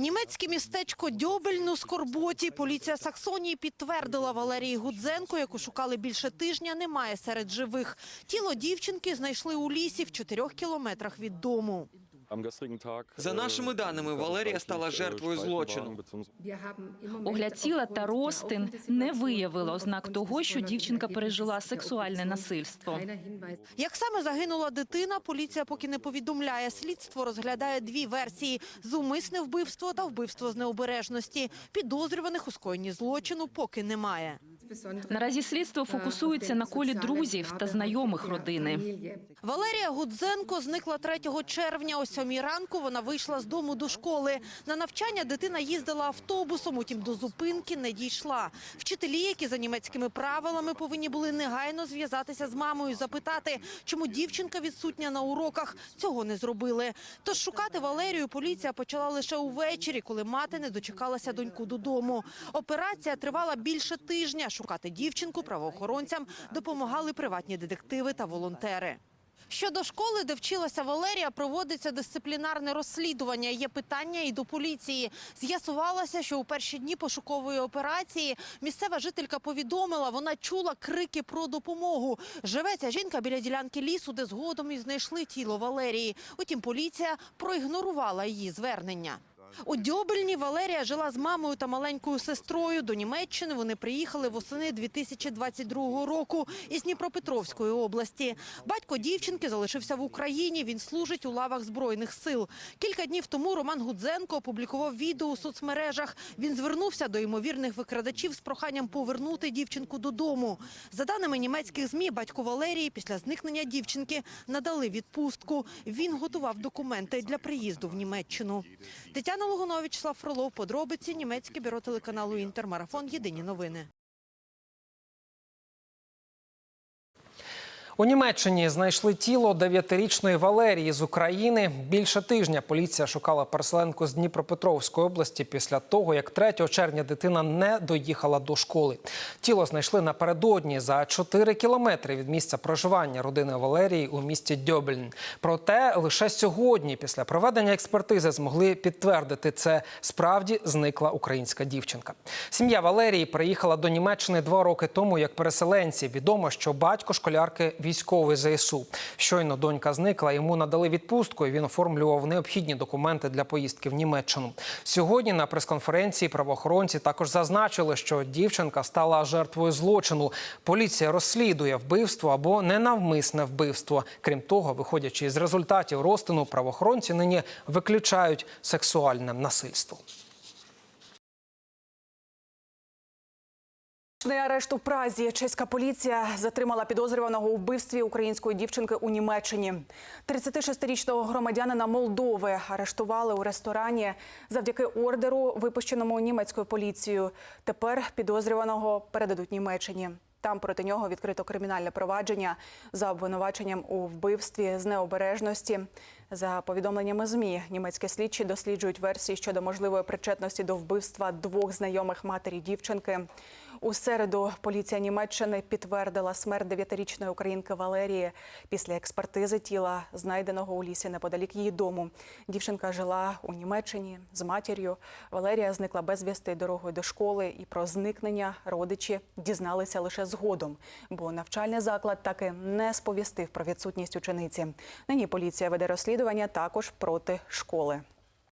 Німецьке містечко Дьобельну скорботі. Поліція Саксонії підтвердила Валерії Гудзенко, яку шукали більше тижня, немає серед живих. Тіло дівчинки знайшли у лісі в чотирьох кілометрах від дому. За нашими даними, Валерія стала жертвою злочину. Огляд тіла та розтин не виявили ознак того, що дівчинка пережила сексуальне насильство. Як саме загинула дитина, поліція поки не повідомляє. Слідство розглядає дві версії – зумисне вбивство та вбивство з необережності. Підозрюваних у скоєнні злочину поки немає. Наразі слідство фокусується на колі друзів та знайомих родини. Валерія Гудзенко зникла 3 червня. О 7 ранку вона вийшла з дому до школи. На навчання дитина їздила автобусом, утім до зупинки не дійшла. Вчителі, які за німецькими правилами повинні були негайно зв'язатися з мамою, запитати, чому дівчинка відсутня на уроках, цього не зробили. Тож шукати Валерію поліція почала лише увечері, коли мати не дочекалася доньку додому. Операція тривала більше тижня. Шукати дівчинку правоохоронцям допомагали приватні детективи та волонтери. Щодо школи, де вчилася Валерія, проводиться дисциплінарне розслідування. Є питання і до поліції. З'ясувалося, що у перші дні пошукової операції місцева жителька повідомила, вона чула крики про допомогу. Живе ця жінка біля ділянки лісу, де згодом і знайшли тіло Валерії. Утім, поліція проігнорувала її звернення. У Дьобельні Валерія жила з мамою та маленькою сестрою. До Німеччини вони приїхали восени 2022 року із Дніпропетровської області. Батько дівчинки залишився в Україні. Він служить у лавах Збройних сил. Кілька днів тому Роман Гудзенко опублікував відео у соцмережах. Він звернувся до ймовірних викрадачів з проханням повернути дівчинку додому. За даними німецьких ЗМІ, батько Валерії після зникнення дівчинки надали відпустку. Він готував документи для приїзду в Німеччину. Тетяна Логунович, Слав Фролов, подробиці, німецьке бюро телеканалу Інтермарафон. Єдині новини. У Німеччині знайшли тіло дев'ятирічної Валерії з України. Більше тижня поліція шукала переселенку з Дніпропетровської області після того, як 3 червня дитина не доїхала до школи. Тіло знайшли напередодні за 4 кілометри від місця проживання родини Валерії у місті Дьобельн. Проте лише сьогодні, після проведення експертизи, змогли підтвердити, це справді зникла українська дівчинка. Сім'я Валерії приїхала до Німеччини два роки тому як переселенці. Відомо, що батько школярки військовий ЗСУ. Щойно донька зникла, йому надали відпустку. і Він оформлював необхідні документи для поїздки в Німеччину. Сьогодні на прес-конференції правоохоронці також зазначили, що дівчинка стала жертвою злочину. Поліція розслідує вбивство або ненавмисне вбивство. Крім того, виходячи із результатів розтину, правоохоронці нині виключають сексуальне насильство. Нічний арешт у Празі. Чеська поліція затримала підозрюваного у вбивстві української дівчинки у Німеччині. 36-річного громадянина Молдови арештували у ресторані завдяки ордеру, випущеному німецькою поліцією. Тепер підозрюваного передадуть Німеччині. Там проти нього відкрито кримінальне провадження за обвинуваченням у вбивстві з необережності. За повідомленнями ЗМІ, німецькі слідчі досліджують версії щодо можливої причетності до вбивства двох знайомих матері дівчинки. У середу поліція Німеччини підтвердила смерть дев'ятирічної українки Валерії після експертизи тіла, знайденого у лісі неподалік її дому. Дівчинка жила у Німеччині з матір'ю. Валерія зникла безвісти дорогою до школи, і про зникнення родичі дізналися лише згодом, бо навчальний заклад таки не сповістив про відсутність учениці. Нині поліція веде розслідування також проти школи.